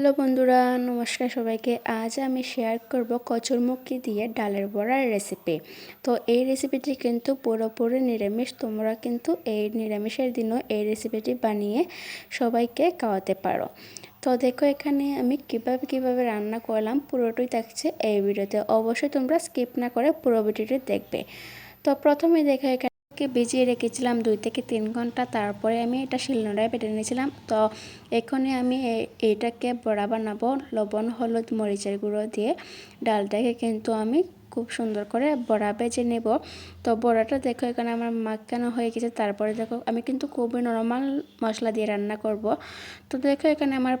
Hello বন্ধুরা, নমস্কার সবাইকে। আজ আমি শেয়ার করব কচুরমুখী দিয়ে ডালের বড়ার রেসিপি তো এই রেসিপিটি কিন্তু পুরোপুরি নিরামিষ। তোমরা কিন্তু এই নিরামিষের দিনও এই রেসিপিটি বানিয়ে সবাইকে খাওয়াতে পারো। তো দেখো, এখানে আমি কীভাবে কীভাবে রান্না করলাম পুরোটাই থাকছে এই ভিডিওতে অবশ্যই তোমরা স্কিপ না করে পুরো ভিডিওটি দেখবে। তো প্রথমে দেখো, এখানে কে ভিজিয়ে রেখেছিলাম দুই থেকে তিন ঘণ্টা। তারপরে আমি এটা শিলনোড়ায় পেটে নিয়েছিলাম। তো এখানে আমি এইটাকে বড়া বানাবো, লবণ, হলুদ, মরিচের গুঁড়ো দিয়ে। ডালটাকে কিন্তু আমি খুব সুন্দর করে বড়া বেজে নেব। তো বড়াটা দেখো, এখানে আমার মাখানো হয়ে গেছে। তারপরে দেখো, আমি কিন্তু খুবই নর্মাল মশলা দিয়ে রান্না করব। তো দেখো, এখানে আমার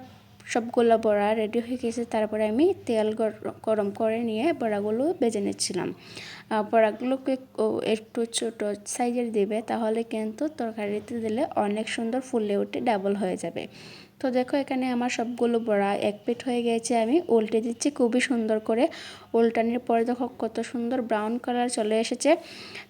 সবগুলো বড়া রেডি হয়ে গেছে। তারপরে আমি তেল গরম করে নিয়ে বড়াগুলো বেজে নিচ্ছিলাম। বড়াগুলোকে একটু ছোটো সাইজের দেবে, তাহলে কিন্তু তরকারিতে দিলে অনেক সুন্দর ফুলে উঠে ডাবল হয়ে যাবে। তো দেখো, এখানে আমার সবগুলো বড়া এক পিট হয়ে গেছে। আমি উল্টে দিচ্ছি খুবই সুন্দর করে। উল্টানোর পরে দেখো, কত সুন্দর ব্রাউন কালার চলে এসেছে।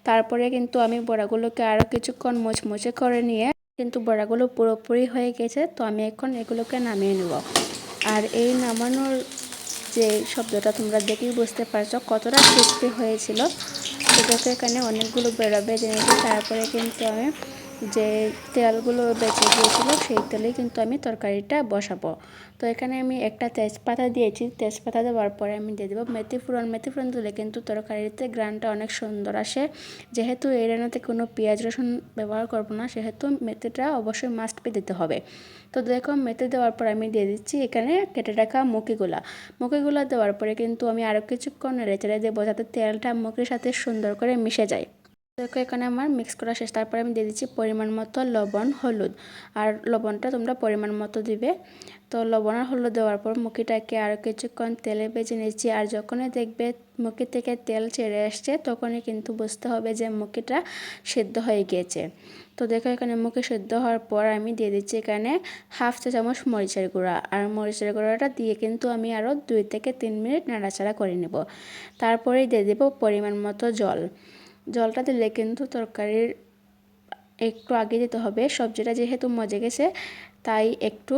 তারপরে কিন্তু আমি বড়াগুলোকে আরও কিছুক্ষণ মুচমুচে করে নিয়ে কিন্তু বড়াগুলো পুরোপুরি হয়ে গেছে, তো আমি এখন এগুলোকে নামিয়ে নেব। আর এই নামানোর যে শব্দটা তোমরা দেখেই বুঝতে পারছ কতটা ক্রিস্পি হয়েছিল। সেটাকে এখানে অনেকগুলো বেরোবে জেনেছি তারপরে কিন্তু আমি যে তেলগুলো বেঁচে গিয়েছিল, সেই তেলেই কিন্তু আমি তরকারিটা বসাবো। তো এখানে আমি একটা তেজপাতা দিয়েছি। তেজপাতা দেওয়ার পরে আমি দিয়ে দেবো মেথি ফুরন মেথি ফুরন দিলে কিন্তু তরকারিতে গ্রানটা অনেক সুন্দর আসে। যেহেতু এই রান্নাতে কোনো পেঁয়াজ রসুন ব্যবহার করব না, সেহেতু মেথিটা অবশ্যই মাস্ট পে দিতে হবে। তো দেখো মেথি দেওয়ার পর আমি দিয়ে দিচ্ছি এখানে কেটে রাখা মুখিগুলা। মুখিগুলা দেওয়ার পরে কিন্তু আমি আরও কিছুক্ষণ নেড়ে চেড়ে দেবো যাতে তেলটা মুখির সাথে সুন্দর করে মিশে যায়। দেখো, এখানে আমার মিক্স করা শেষ। তারপরে আমি দিয়ে দিচ্ছি পরিমাণ মতো লবণ, হলুদ। আর লবণটা তোমরা পরিমাণ মতো দিবে। তো লবণ আর হলুদ দেওয়ার পর মুখিটাকে আরও কিছুক্ষণ তেলে ভেজে নিচ্ছি। আর যখনই দেখবে মুখি থেকে তেল ছেড়ে আসছে তখনই কিন্তু বুঝতে হবে যে মুখিটা সেদ্ধ হয়ে গিয়েছে। তো দেখো, এখানে মুখে সেদ্ধ হওয়ার পর আমি দিয়ে দিচ্ছি এখানে হাফ চা চামচ মরিচের গুঁড়া। আর মরিচের গুঁড়াটা দিয়ে কিন্তু আমি আরও দুই থেকে তিন মিনিট নাড়াচাড়া করে নেব। তারপরেই দিয়ে দেবো পরিমাণ মতো জল। জলটা দিলে কিন্তু তরকারির একটু আগে দিতে হবে। সবজিটা যেহেতু মজে গেছে, তাই একটু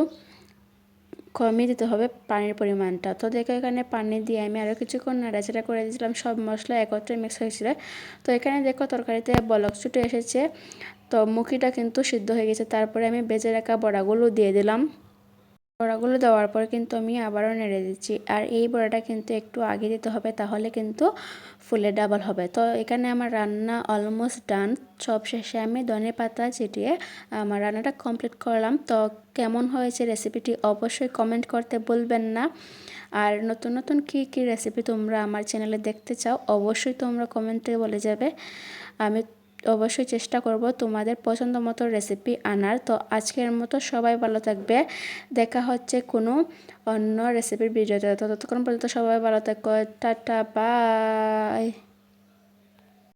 কমিয়ে দিতে হবে পানির পরিমাণটা। তো দেখো এখানে পানি দিয়ে আমি আরও কিছুক্ষণ নাড়াচাড়া করে দিয়েছিলাম, সব মশলা একত্রে মিক্স হয়েছিল। তো এখানে দেখো তরকারিতে বলক ছুটে এসেছে, তো মুখিটা কিন্তু সিদ্ধ হয়ে গেছে। তারপরে আমি বেজে রাখা বড়াগুলো দিয়ে দিলাম। বড়াগুলো দেওয়ার পর কিন্তু আমি আবারও নেড়ে দিচ্ছি। আর এই বড়াটা কিন্তু একটু আগে দিতে হবে, তাহলে কিন্তু ফুলে ডাবল হবে। তো এখানে আমার রান্না অলমোস্ট ডান সব শেষে আমি ধনে পাতা চিটিয়ে আমার রান্নাটা কমপ্লিট করলাম। তো কেমন হয়েছে রেসিপিটি অবশ্যই কমেন্ট করতে বলবেন না। আর নতুন নতুন কী কী রেসিপি তোমরা আমার চ্যানেলে দেখতে চাও, অবশ্যই তোমরা কমেন্টে বলে যাবে। আমি অবশ্যই চেষ্টা করব তোমাদের পছন্দ মতো রেসিপি আনার। তো আজকের মতো সবাই ভালো থাকবে। দেখা হচ্ছে কোনো অন্য রেসিপির ভিডিওতে ততক্ষণ পর্যন্ত সবাই ভালো থাকো। Tata bye